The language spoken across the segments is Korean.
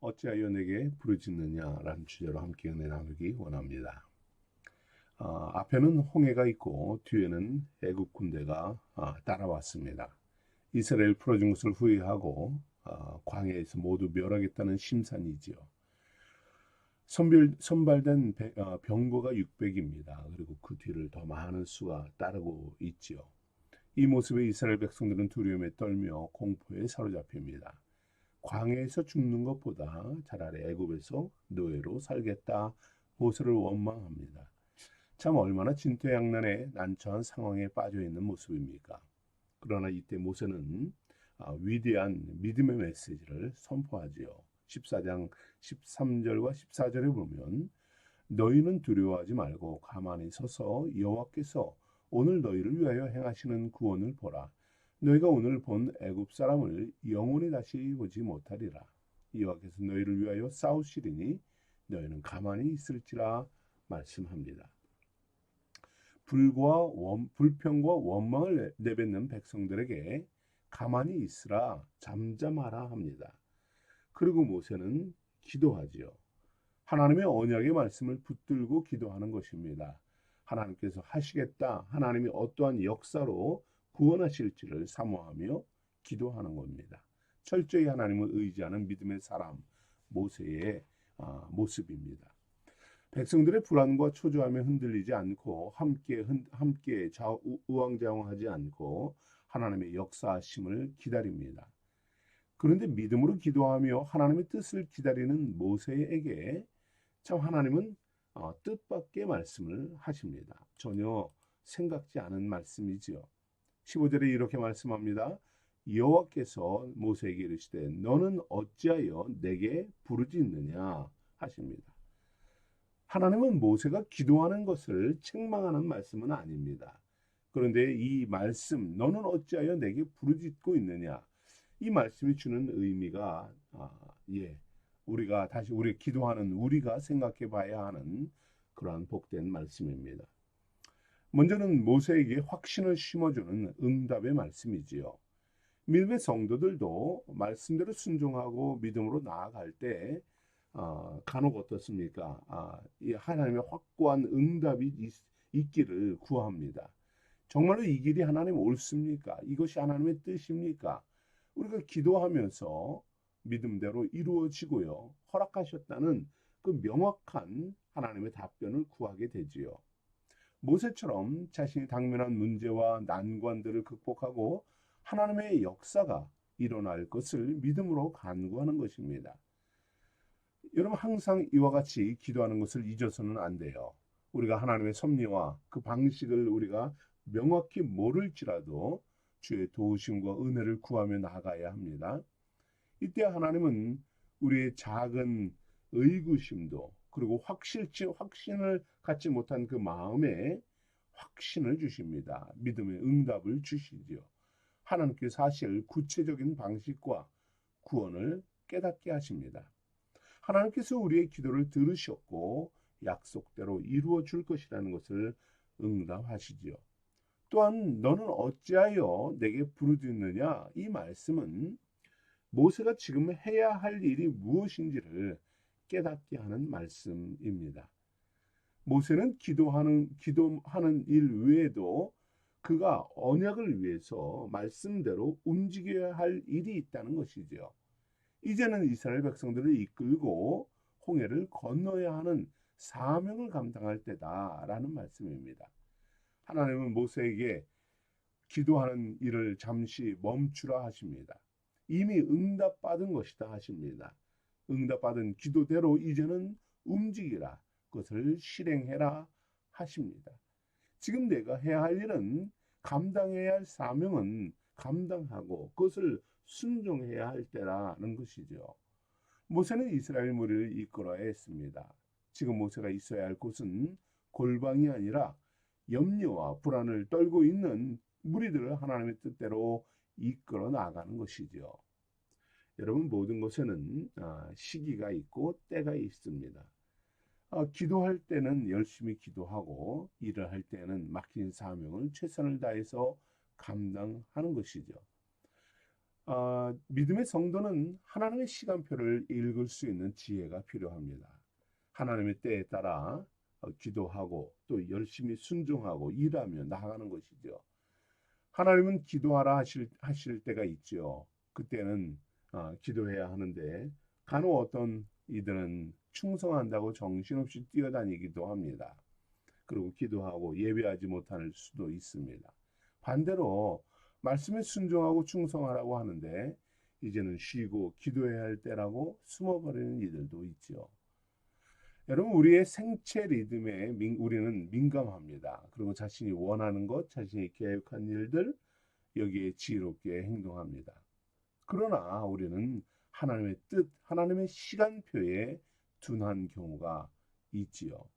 어찌하여 내게 부르짖느냐라는 주제로 함께 은혜 나누기 원합니다. 아, 앞에는 홍해가 있고 뒤에는 애국 군대가 아, 따라왔습니다. 이스라엘 풀어준 것을 후회하고 아, 광야에서 모두 멸하겠다는 심산이지요. 선별, 선발된 배, 아, 병거가 600입니다. 그리고 그 뒤를 더 많은 수가 따르고 있지요. 이 모습에 이스라엘 백성들은 두려움에 떨며 공포에 사로잡힙니다. 광야에서 죽는 것보다 차라리 애굽에서 노예로 살겠다 모세를 원망합니다. 참 얼마나 진퇴양난의 난처한 상황에 빠져 있는 모습입니까? 그러나 이때 모세는 아, 위대한 믿음의 메시지를 선포하지요. 14장 13절과 14절에 보면 너희는 두려워하지 말고 가만히 서서 여호와께서 오늘 너희를 위하여 행하시는 구원을 보라. 너희가 오늘 본 애굽 사람을 영원히 다시 보지 못하리라. 여호와께서 너희를 위하여 싸우시리니 너희는 가만히 있을지라 말씀합니다. 불과 원, 불평과 원망을 내뱉는 백성들에게 가만히 있으라 잠잠하라 합니다. 그리고 모세는 기도하지요. 하나님의 언약의 말씀을 붙들고 기도하는 것입니다. 하나님께서 하시겠다. 하나님이 어떠한 역사로 구원하실지를 사모하며 기도하는 겁니다. 철저히 하나님을 의지하는 믿음의 사람 모세의 아, 모습입니다. 백성들의 불안과 초조함에 흔들리지 않고 함께 함께 우왕좌왕하지 않고 하나님의 역사하심을 기다립니다. 그런데 믿음으로 기도하며 하나님의 뜻을 기다리는 모세에게 참 하나님은 어, 뜻밖의 말씀을 하십니다. 전혀 생각지 않은 말씀이지요. 15절에 이렇게 말씀합니다. 여호와께서 모세에게 이르시되 너는 어찌하여 내게 부르짖느냐 하십니다. 하나님은 모세가 기도하는 것을 책망하는 말씀은 아닙니다. 그런데 이 말씀 너는 어찌하여 내게 부르짖고 있느냐 이 말씀이 주는 의미가 아, 예 우리가 다시 우리 기도하는 우리가 생각해 봐야 하는 그러한 복된 말씀입니다. 먼저는 모세에게 확신을 심어주는 응답의 말씀이지요. 믿음의 성도들도 말씀대로 순종하고 믿음으로 나아갈 때 어, 간혹 어떻습니까? 아, 이 하나님의 확고한 응답이 있, 있기를 구합니다. 정말로 이 길이 하나님 옳습니까? 이것이 하나님의 뜻입니까? 우리가 기도하면서 믿음대로 이루어지고요. 허락하셨다는 그 명확한 하나님의 답변을 구하게 되지요. 모세처럼 자신이 당면한 문제와 난관들을 극복하고 하나님의 역사가 일어날 것을 믿음으로 간구하는 것입니다. 여러분 항상 이와 같이 기도하는 것을 잊어서는 안 돼요. 우리가 하나님의 섭리와 그 방식을 우리가 명확히 모를지라도 주의 도우심과 은혜를 구하며 나가야 합니다. 이때 하나님은 우리의 작은 의구심도 그리고 확실치 확신을 갖지 못한 그 마음에 확신을 주십니다. 믿음의 응답을 주시지요. 하나님께 사실 구체적인 방식과 구원을 깨닫게 하십니다. 하나님께서 우리의 기도를 들으셨고 약속대로 이루어 줄 것이라는 것을 응답하시지요. 또한 너는 어찌하여 내게 부르짖느냐 이 말씀은 모세가 지금 해야 할 일이 무엇인지를 깨닫게 하는 말씀입니다. 모세는 기도하는 기도하는 일 외에도 그가 언약을 위해서 말씀대로 움직여야 할 일이 있다는 것이지요. 이제는 이스라엘 백성들을 이끌고 홍해를 건너야 하는 사명을 감당할 때다라는 말씀입니다. 하나님은 모세에게 기도하는 일을 잠시 멈추라 하십니다. 이미 응답받은 것이다 하십니다. 응답받은 기도대로 이제는 움직이라 그것을 실행해라 하십니다. 지금 내가 해야 할 일은 감당해야 할 사명은 감당하고 그것을 순종해야 할 때라는 것이죠. 모세는 이스라엘 무리를 이끌어야 했습니다. 지금 모세가 있어야 할 곳은 골방이 아니라 염려와 불안을 떨고 있는 무리들을 하나님의 뜻대로 이끌어 나가는 것이죠. 여러분 모든 것에는 아, 시기가 있고 때가 있습니다. 아, 기도할 때는 열심히 기도하고 일을 할 때는 맡긴 사명을 최선을 다해서 감당하는 것이죠. 어, 믿음의 성도는 하나님의 시간표를 읽을 수 있는 지혜가 필요합니다. 하나님의 때에 따라 어, 기도하고 또 열심히 순종하고 일하며 나아가는 것이죠. 하나님은 기도하라 하실, 하실 때가 있죠. 그때는 어, 기도해야 하는데 간혹 어떤 이들은 충성한다고 정신없이 뛰어다니기도 합니다. 그리고 기도하고 예배하지 못할 수도 있습니다. 반대로 말씀에 순종하고 충성하라고 하는데 이제는 쉬고 기도해야 할 때라고 숨어버리는 이들도 있죠. 여러분 우리의 생체 리듬에 민, 우리는 민감합니다. 그리고 자신이 원하는 것, 자신이 계획한 일들 여기에 지혜롭게 행동합니다. 그러나 우리는 하나님의 뜻, 하나님의 시간표에 둔한 경우가 있지요.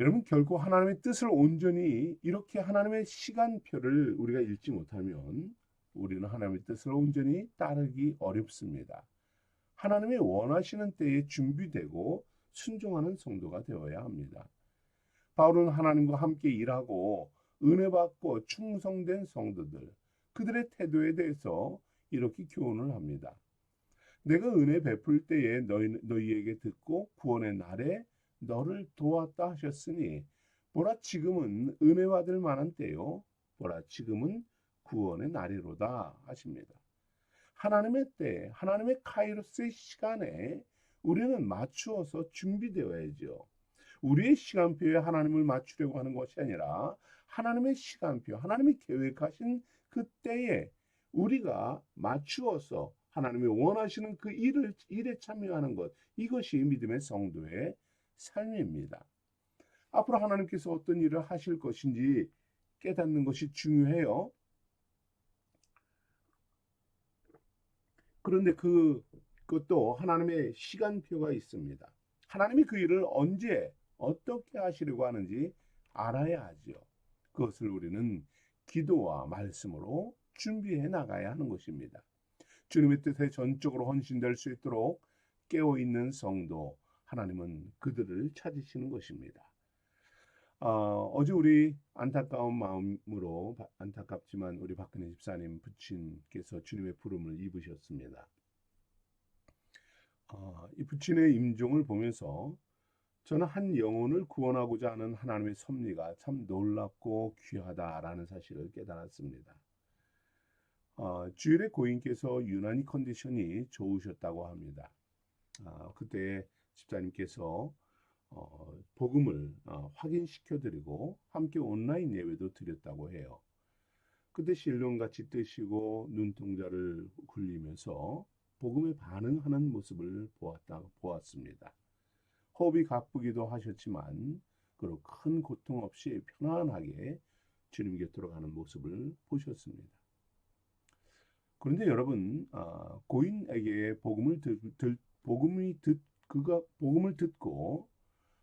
여러분 결국 하나님의 뜻을 온전히 이렇게 하나님의 시간표를 우리가 읽지 못하면 우리는 하나님의 뜻을 온전히 따르기 어렵습니다. 하나님의 원하시는 때에 준비되고 순종하는 성도가 되어야 합니다. 바울은 하나님과 함께 일하고 은혜 받고 충성된 성도들 그들의 태도에 대해서 이렇게 교훈을 합니다. 내가 은혜 베풀 때에 너희, 너희에게 듣고 구원의 날에 너를 도왔다 하셨으니 보라 지금은 은혜 받을 만한 때요 보라 지금은 구원의 날이로다 하십니다. 하나님의 때, 하나님의 카이로스의 시간에 우리는 맞추어서 준비되어야죠. 우리의 시간표에 하나님을 맞추려고 하는 것이 아니라 하나님의 시간표, 하나님이 계획하신 그때에 우리가 맞추어서 하나님이 원하시는 그 일을 일에 참여하는 것 이것이 믿음의 성도의 삶입니다. 앞으로 하나님께서 어떤 일을 하실 것인지 깨닫는 것이 중요해요. 그런데 그 그것도 하나님의 시간표가 있습니다. 하나님이 그 일을 언제 어떻게 하시려고 하는지 알아야 하죠. 그것을 우리는 기도와 말씀으로 준비해 나가야 하는 것입니다. 주님의 뜻에 전적으로 헌신될 수 있도록 깨어 있는 성도 하나님은 그들을 찾으시는 것입니다. 어, 어제 우리 안타까운 마음으로 안타깝지만 우리 박근혜 집사님 부친께서 주님의 부름을 입으셨습니다. 어, 이 부친의 임종을 보면서 저는 한 영혼을 구원하고자 하는 하나님의 섭리가 참 놀랍고 귀하다라는 사실을 깨달았습니다. 어, 주일에 고인께서 유난히 컨디션이 좋으셨다고 합니다. 어, 그때 집사님께서 어, 복음을 어, 확인시켜드리고 함께 온라인 예배도 드렸다고 해요. 그때 실론같이 뜨시고 눈동자를 굴리면서 복음에 반응하는 모습을 보았다 보았습니다. 호흡이 가쁘기도 하셨지만 그리고 큰 고통 없이 편안하게 주님 곁으로 가는 모습을 보셨습니다. 그런데 여러분 아, 고인에게 복음을 듣, 듣 복음이 듣 그가 복음을 듣고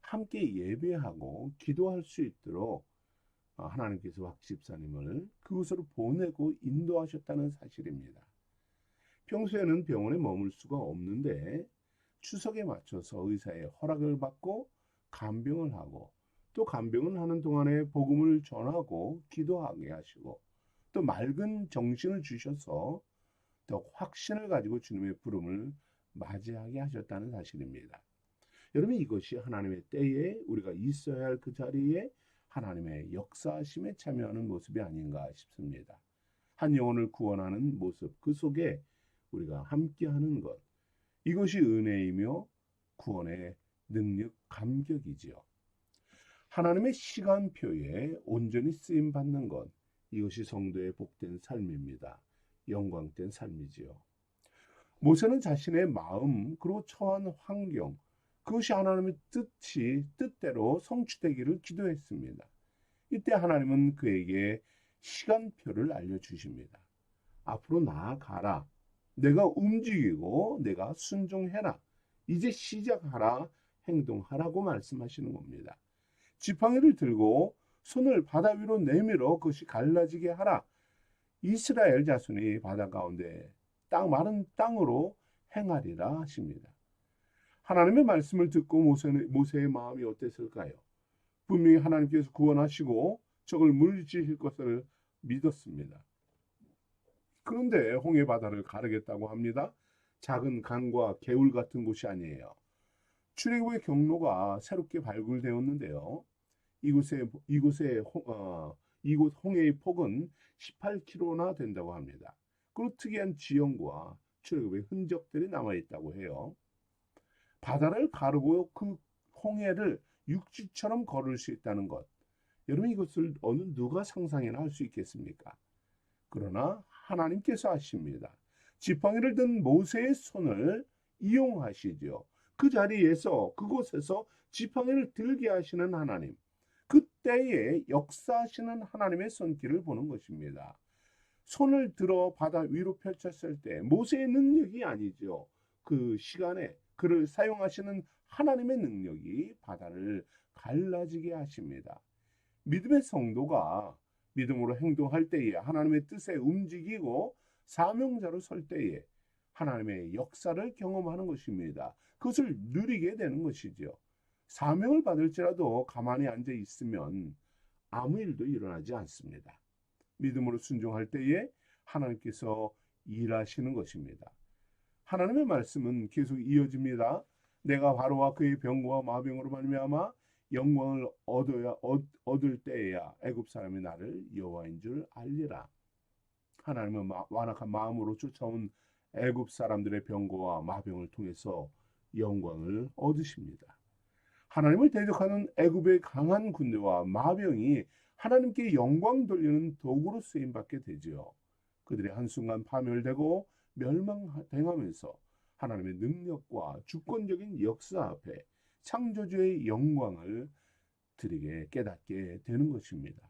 함께 예배하고 기도할 수 있도록 아, 하나님께서 박 집사님을 그곳으로 보내고 인도하셨다는 사실입니다. 평소에는 병원에 머물 수가 없는데 추석에 맞춰서 의사의 허락을 받고 간병을 하고 또 간병을 하는 동안에 복음을 전하고 기도하게 하시고 또 맑은 정신을 주셔서 더 확신을 가지고 주님의 부름을 맞이하게 하셨다는 사실입니다. 여러분 이것이 하나님의 때에 우리가 있어야 할 그 자리에 하나님의 역사심에 참여하는 모습이 아닌가 싶습니다. 한 영혼을 구원하는 모습 그 속에 우리가 함께하는 것 이것이 은혜이며 구원의 능력 감격이지요. 하나님의 시간표에 온전히 쓰임 받는 것 이것이 성도의 복된 삶입니다. 영광된 삶이지요. 모세는 자신의 마음 그리고 처한 환경 그것이 하나님의 뜻이 뜻대로 성취되기를 기도했습니다. 이때 하나님은 그에게 시간표를 알려주십니다. 앞으로 나아가라. 내가 움직이고 내가 순종해라. 이제 시작하라. 행동하라고 말씀하시는 겁니다. 지팡이를 들고 손을 바다 위로 내밀어 그것이 갈라지게 하라. 이스라엘 자손이 바다 가운데 땅 마른 땅으로 행하리라 하십니다. 하나님의 말씀을 듣고 모세의, 모세의 마음이 어땠을까요? 분명히 하나님께서 구원하시고 적을 물리치실 것을 믿었습니다. 그런데 홍해 바다를 가르겠다고 합니다. 작은 강과 개울 같은 곳이 아니에요. 출애굽의 경로가 새롭게 발굴되었는데요. 이곳에 이곳에 홍, 어, 이곳 홍해의 폭은 18km나 된다고 합니다. 그리고 특이한 지형과 출애굽의 흔적들이 남아 있다고 해요. 바다를 가르고 그 홍해를 육지처럼 걸을 수 있다는 것. 여러분 이것을 어느 누가 상상이나 할 수 있겠습니까? 그러나 하나님께서 하십니다. 지팡이를 든 모세의 손을 이용하시죠. 그 자리에서 그곳에서 지팡이를 들게 하시는 하나님. 그때에 역사하시는 하나님의 손길을 보는 것입니다. 손을 들어 바다 위로 펼쳤을 때 모세의 능력이 아니죠. 그 시간에 그를 사용하시는 하나님의 능력이 바다를 갈라지게 하십니다. 믿음의 성도가 믿음으로 행동할 때에 하나님의 뜻에 움직이고 사명자로 설 때에 하나님의 역사를 경험하는 것입니다. 그것을 누리게 되는 것이죠. 사명을 받을지라도 가만히 앉아 있으면 아무 일도 일어나지 않습니다. 믿음으로 순종할 때에 하나님께서 일하시는 것입니다. 하나님의 말씀은 계속 이어집니다. 내가 바로와 그의 병과 마병으로 말미암아 영광을 얻어야 얻을 때에야 애굽 사람이 나를 여호와인 줄 알리라. 하나님은 완악한 마음으로 쫓아온 애굽 사람들의 병거와 마병을 통해서 영광을 얻으십니다. 하나님을 대적하는 애굽의 강한 군대와 마병이 하나님께 영광 돌리는 도구로 쓰임 받게 되지요. 그들이 한순간 파멸되고 멸망당하면서 하나님의 능력과 주권적인 역사 앞에 창조주의 영광을 드리게 깨닫게 되는 것입니다.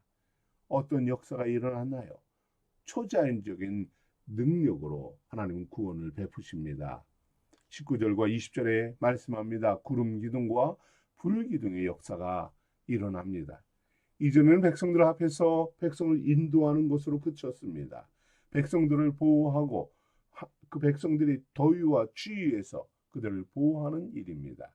어떤 역사가 일어났나요? 초자연적인 능력으로 하나님은 구원을 베푸십니다. 19절과 20절에 말씀합니다. 구름 기둥과 불 기둥의 역사가 일어납니다. 이전에는 백성들 앞에서 백성을 인도하는 것으로 그쳤습니다. 백성들을 보호하고 그 백성들이 더위와 추위에서 그들을 보호하는 일입니다.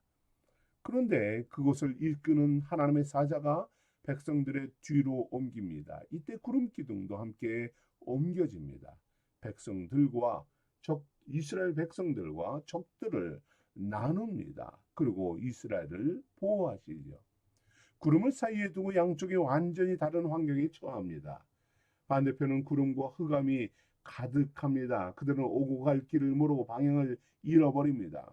그런데 그것을 이끄는 하나님의 사자가 백성들의 뒤로 옮깁니다. 이때 구름 기둥도 함께 옮겨집니다. 백성들과 적 이스라엘 백성들과 적들을 나눕니다. 그리고 이스라엘을 보호하시죠. 구름을 사이에 두고 양쪽에 완전히 다른 환경에 처합니다. 반대편은 구름과 흑암이 가득합니다. 그들은 오고 갈 길을 모르고 방향을 잃어버립니다.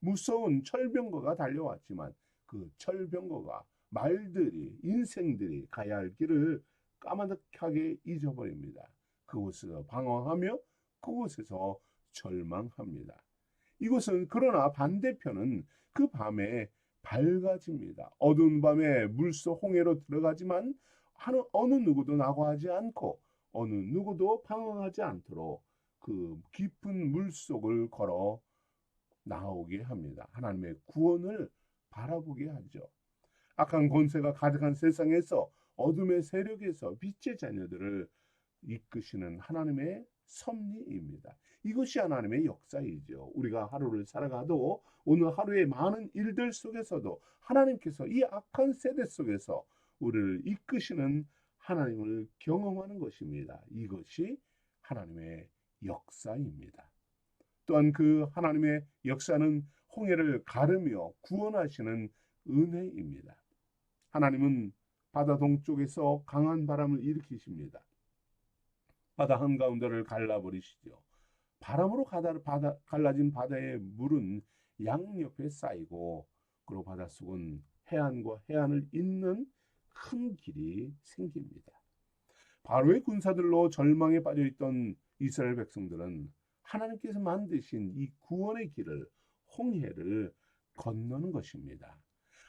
무서운 철병거가 달려왔지만 그 철병거가 말들이 인생들이 가야 할 길을 까마득하게 잊어버립니다. 그곳에서 방황하며 그곳에서 절망합니다. 이곳은 그러나 반대편은 그 밤에 밝아집니다. 어두운 밤에 물속 홍해로 들어가지만 어느 누구도 낙오하지 않고 어느 누구도 방황하지 않도록 그 깊은 물속을 걸어 나오게 합니다. 하나님의 구원을 바라보게 하죠. 악한 권세가 가득한 세상에서 어둠의 세력에서 빛의 자녀들을 이끄시는 하나님의 섭리입니다. 이것이 하나님의 역사이죠. 우리가 하루를 살아가도 오늘 하루의 많은 일들 속에서도 하나님께서 이 악한 세대 속에서 우리를 이끄시는 하나님을 경험하는 것입니다. 이것이 하나님의 역사입니다. 또한 그 하나님의 역사는 홍해를 가르며 구원하시는 은혜입니다. 하나님은 바다 동쪽에서 강한 바람을 일으키십니다. 바다 한가운데를 갈라버리시죠. 바람으로 가다, 바다, 갈라진 바다의 물은 양옆에 쌓이고 그리고 바닷속은 해안과 해안을 잇는 큰 길이 생깁니다. 바로의 군사들로 절망에 빠져 있던 이스라엘 백성들은 하나님께서 만드신 이 구원의 길을 홍해를 건너는 것입니다.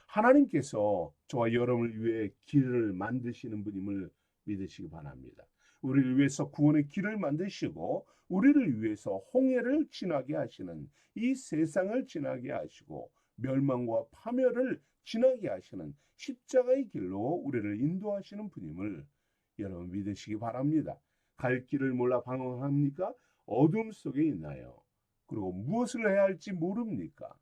하나님께서 저와 여러분을 위해 길을 만드시는 분임을 믿으시기 바랍니다. 우리를 위해서 구원의 길을 만드시고 우리를 위해서 홍해를 지나게 하시는 이 세상을 지나게 하시고 멸망과 파멸을 지나게 하시는 십자가의 길로 우리를 인도하시는 분임을 여러분 믿으시기 바랍니다. 갈 길을 몰라 방황합니까? 어둠 속에 있나요? 그리고 무엇을 해야 할지 모릅니까?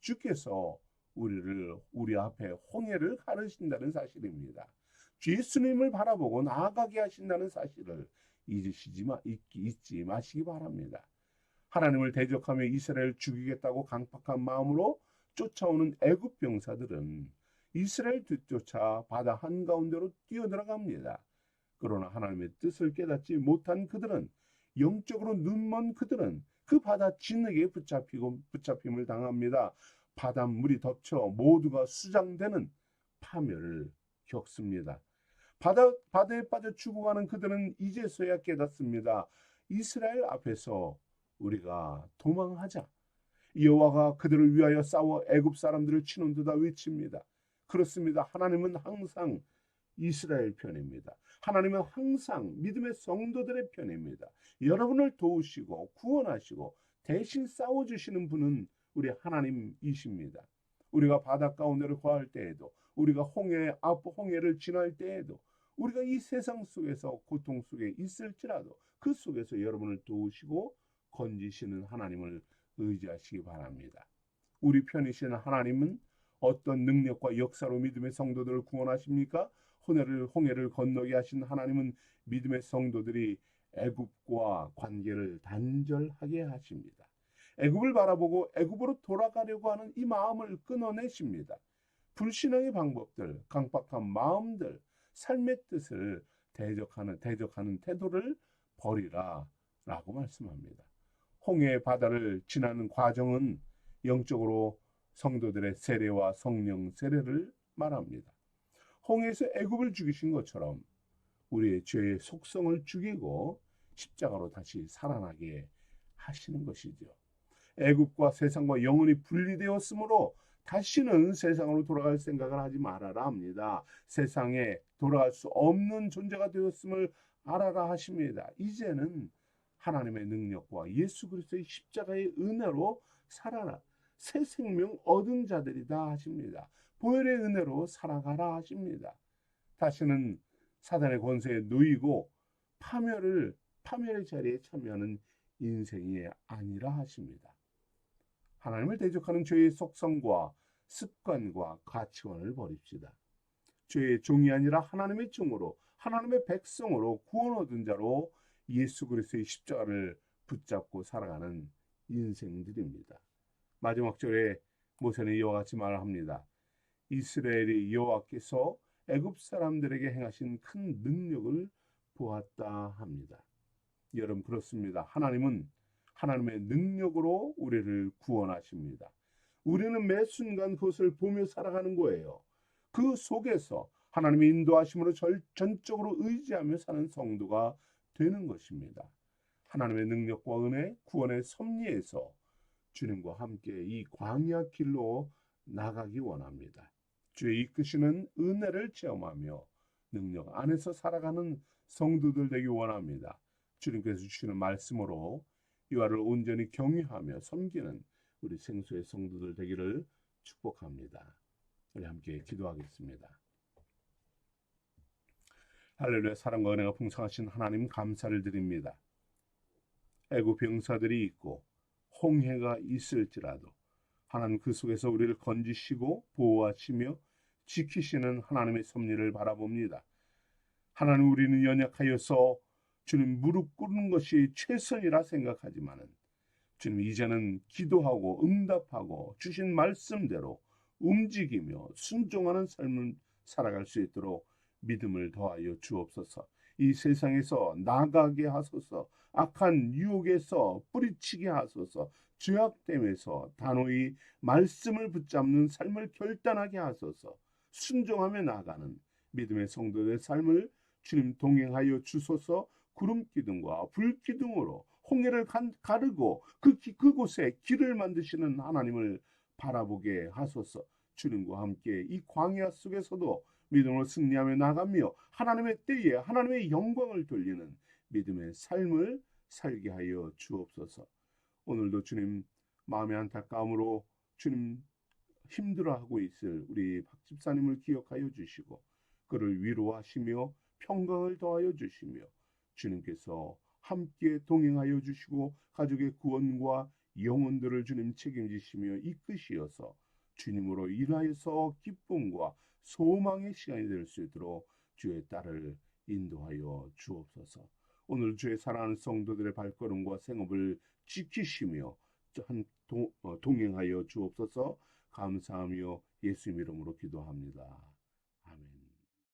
주께서 우리를 우리 앞에 홍해를 가르신다는 사실입니다. 예수님을 바라보고 나아가게 하신다는 사실을 잊으시지 마, 잊지 마시기 바랍니다. 하나님을 대적하며 이스라엘 죽이겠다고 강팍한 마음으로 쫓아오는 애굽 병사들은 이스라엘 뒤쫓아 바다 한가운데로 뛰어들어갑니다. 그러나 하나님의 뜻을 깨닫지 못한 그들은 영적으로 눈먼 그들은 그 바다 진흙에 붙잡히고 붙잡힘을 당합니다. 바닷물이 덮쳐 모두가 수장되는 파멸을 겪습니다. 바다, 바다에 빠져 죽어가는 그들은 이제서야 깨닫습니다. 이스라엘 앞에서 우리가 도망하자. 여호와가 그들을 위하여 싸워 애굽 사람들을 치는 듯다 외칩니다. 그렇습니다. 하나님은 항상 이스라엘 편입니다. 하나님은 항상 믿음의 성도들의 편입니다. 여러분을 도우시고 구원하시고 대신 싸워주시는 분은 우리 하나님이십니다. 우리가 바다 가운데를 거할 때에도 우리가 홍해 앞 홍해를 지날 때에도 우리가 이 세상 속에서 고통 속에 있을지라도 그 속에서 여러분을 도우시고 건지시는 하나님을 의지하시기 바랍니다. 우리 편이신 하나님은 어떤 능력과 역사로 믿음의 성도들을 구원하십니까? 홍해를 홍해를 건너게 하신 하나님은 믿음의 성도들이 애굽과 관계를 단절하게 하십니다. 애굽을 바라보고 애굽으로 돌아가려고 하는 이 마음을 끊어내십니다. 불신앙의 방법들, 강박한 마음들, 삶의 뜻을 대적하는 대적하는 태도를 버리라라고 말씀합니다. 홍해의 바다를 지나는 과정은 영적으로 성도들의 세례와 성령 세례를 말합니다. 홍해에서 애굽을 죽이신 것처럼 우리의 죄의 속성을 죽이고 십자가로 다시 살아나게 하시는 것이죠. 애굽과 세상과 영혼이 분리되었으므로 다시는 세상으로 돌아갈 생각을 하지 말아라 합니다. 세상에 돌아갈 수 없는 존재가 되었음을 알아라 하십니다. 이제는 하나님의 능력과 예수 그리스도의 십자가의 은혜로 살아라. 새 생명 얻은 자들이다 하십니다. 보혈의 은혜로 살아가라 하십니다. 다시는 사단의 권세에 놓이고 파멸을 파멸의 자리에 참여하는 인생이 아니라 하십니다. 하나님을 대적하는 죄의 속성과 습관과 가치관을 버립시다. 죄의 종이 아니라 하나님의 종으로 하나님의 백성으로 구원 얻은 자로 예수 그리스도의 십자가를 붙잡고 살아가는 인생들입니다. 마지막 절에 모세는 이와 같이 말합니다. 이스라엘이 여호와께서 애굽 사람들에게 행하신 큰 능력을 보았다 합니다. 여러분 그렇습니다. 하나님은 하나님의 능력으로 우리를 구원하십니다. 우리는 매 순간 그것을 보며 살아가는 거예요. 그 속에서 하나님의 인도하심으로 전적으로 의지하며 사는 성도가 되는 것입니다. 하나님의 능력과 은혜, 구원의 섭리에서 주님과 함께 이 광야 길로 나가기 원합니다. 주의 이끄시는 은혜를 체험하며 능력 안에서 살아가는 성도들 되기 원합니다. 주님께서 주시는 말씀으로 이와를 온전히 경유하며 섬기는 우리 생수의 성도들 되기를 축복합니다. 우리 함께 기도하겠습니다. 할렐루야 사랑과 은혜가 풍성하신 하나님 감사를 드립니다. 애굽 병사들이 있고 홍해가 있을지라도 하나님 그 속에서 우리를 건지시고 보호하시며 지키시는 하나님의 섭리를 바라봅니다. 하나님 우리는 연약하여서 주님 무릎 꿇는 것이 최선이라 생각하지만은 주님 이제는 기도하고 응답하고 주신 말씀대로 움직이며 순종하는 삶을 살아갈 수 있도록 믿음을 더하여 주옵소서. 이 세상에서 나가게 하소서. 악한 유혹에서 뿌리치게 하소서. 죄악됨에서 단호히 말씀을 붙잡는 삶을 결단하게 하소서. 순종하며 나가는 믿음의 성도의 삶을 주님 동행하여 주소서. 구름 기둥과 불 기둥으로 홍해를 가르고 그 그곳에 길을 만드시는 하나님을 바라보게 하소서. 주님과 함께 이 광야 속에서도 믿음으로 승리하며 나가며 하나님의 때에 하나님의 영광을 돌리는 믿음의 삶을 살게 하여 주옵소서. 오늘도 주님 마음의 안타까움으로 주님 힘들어하고 있을 우리 박 집사님을 기억하여 주시고 그를 위로하시며 평강을 더하여 주시며 주님께서 함께 동행하여 주시고 가족의 구원과 영혼들을 주님 책임지시며 이끄시어서 주님으로 인하여서 기쁨과 소망의 시간이 될 수 있도록 주의 딸을 인도하여 주옵소서. 오늘 주의 사랑하는 성도들의 발걸음과 생업을 지키시며 어, 동행하여 주옵소서 감사하며 예수 이름으로 기도합니다.